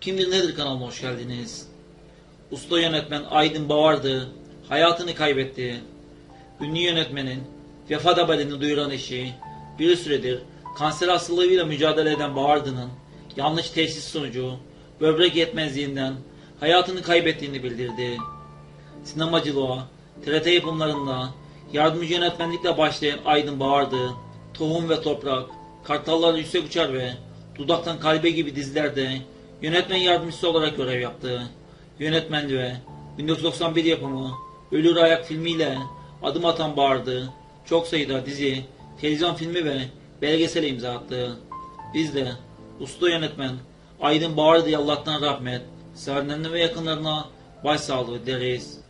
Kimdir Nedir kanalına hoş geldiniz. Usta yönetmen Aydın Bavardı hayatını kaybetti. Ünlü yönetmenin vefat haberini duyuran eşi bir süredir kanser hastalığıyla mücadele eden Bavardı'nın yanlış teşhis sonucu böbrek yetmezliğinden hayatını kaybettiğini bildirdi. Sinemacılığa, TRT yapımlarında yardımcı yönetmenlikle başlayan Aydın Bavardı, Tohum ve Toprak, Kartallar Yüksek Uçar ve Dudaktan Kalbe gibi dizilerde yönetmen yardımcısı olarak görev yaptı. Yönetmenliğe 1991 yapımı Ölür Ayak filmiyle adım atan Bavardı, çok sayıda dizi, televizyon filmi ve belgesele imza attı. Biz de usta yönetmen Aydın Bavardı'ya Allah'tan rahmet, sevenlerine ve yakınlarına başsağlığı dileriz.